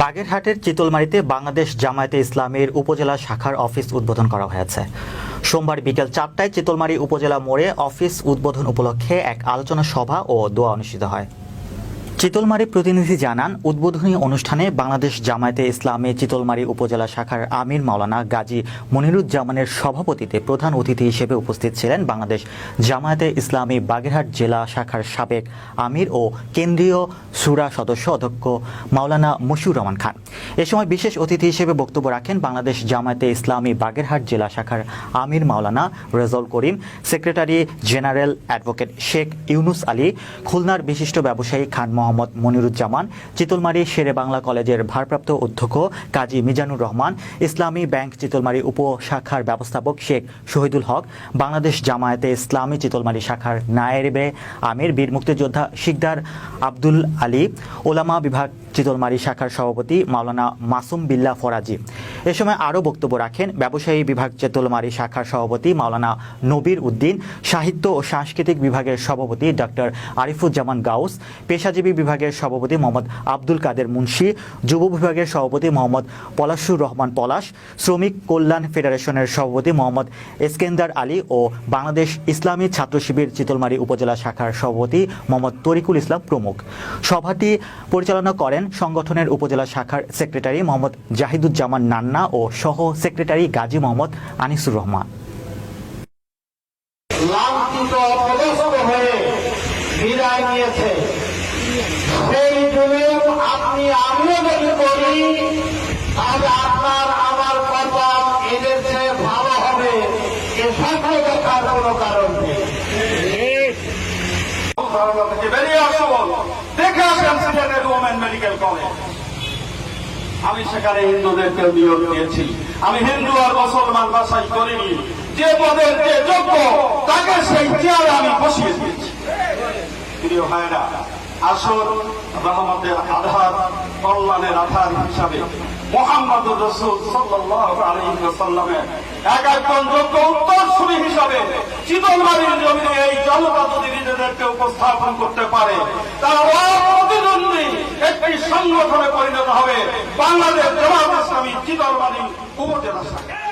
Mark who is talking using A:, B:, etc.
A: বাগেরহাটের চিতলমারিতে বাংলাদেশ জামায়াতে ইসলামের উপজেলা শাখার অফিস উদ্বোধন করা হয়েছে। সোমবার বিকেল চারটায় চিতলমারি উপজেলা মোড়ে অফিস উদ্বোধন উপলক্ষে এক আলোচনা সভা ও দোয়া অনুষ্ঠিত হয়। চিতলমারি প্রতিনিধি জানান, উদ্বোধনী অনুষ্ঠানে বাংলাদেশ জামায়াতে ইসলামী চিতলমারি উপজেলা শাখার আমির মাওলানা গাজী মনিরুজ্জামানের সভাপতিতে প্রধান অতিথি হিসেবে উপস্থিত ছিলেন বাংলাদেশ জামায়াতে ইসলামী বাগেরহাট জেলা শাখার সাবেক আমির ও কেন্দ্রীয় সুরা সদস্য অধ্যক্ষ মাওলানা মশিউর রহমান খান। এ সময় বিশেষ অতিথি হিসেবে বক্তব্য রাখেন বাংলাদেশ জামায়াতে ইসলামী বাগেরহাট জেলা শাখার আমির Maulana Rezal Karim, secretary general advocate Sheikh Yunus Ali, খুলনার বিশিষ্ট ব্যবসায়ী খান মোহাম্মদ মনিরুজ্জামান, চিতলমারি শেরে বাংলা কলেজের ভারপ্রাপ্ত অধ্যক্ষ কাজী মিজানুর রহমান, ইসলামী ব্যাংক চিতলমারি উপশাখার ব্যবস্থাপক শেখ শহীদুল হক, বাংলাদেশ জামায়াতে ইসলামী চিতলমারি শাখার নায়েরবে আমির, বীর মুক্তিযোদ্ধা শিকদার আব্দুল আলী, ওলামা বিভাগ চিতলমারি শাখার সভাপতি মাওলানা মাসুম বিল্লা ফরাজি। এ সময় আরও বক্তব্য রাখেন ব্যবসায়ী বিভাগ চিতলমারি শাখার সভাপতি মাওলানা নবীর উদ্দিন, সাহিত্য ও সাংস্কৃতিক বিভাগের সভাপতি ডক্টর আরিফুজ্জামান গাউস, পেশাজীবী বিভাগের সভাপতি মোহাম্মদ আব্দুল কাদের মুন্সি, যুব বিভাগের সভাপতি মোহাম্মদ পলাশুর রহমান পলাশ, শ্রমিক কল্যাণ ফেডারেশনের সভাপতি মোহাম্মদ এসকেন্দার আলী ও বাংলাদেশ ইসলামী ছাত্র শিবির চিতলমারি উপজেলা শাখার সভাপতি মোহাম্মদ তরিকুল ইসলাম প্রমুখ। সভাটি পরিচালনা করেন সংগঠনের উপজেলা শাখার সেক্রেটারি মোহাম্মদ জাহিদুজ্জামান নান্না ও সহ সেক্রেটারি গাজী মোহাম্মদ আনিসুর রহমান।
B: আপনি আমিও যদি করি, তাহলে
C: আমি সেখানে হিন্দুদেরকে নিয়োগ দিয়েছি। আমি হিন্দু আর মুসলমান বাসাই করিনি। যে পদের যে যোগ্য, তাকে সেই চেয়ারে আমি বসিয়ে দিয়েছি। প্রিয় ভাইরা আসর রহমতের আধার, কল্যাণের আধার হিসাবে মোহাম্মদ রসুল এক একজন যোগ্য উত্তরসূরি হিসাবে জমিনে এই জনতা যদি নিজেদেরকে উপস্থাপন করতে পারে, তারা সংগঠনে পরিণত হবে। বাংলাদেশ জামাত ইসলামী চিতলমারি উপজেলা শাখা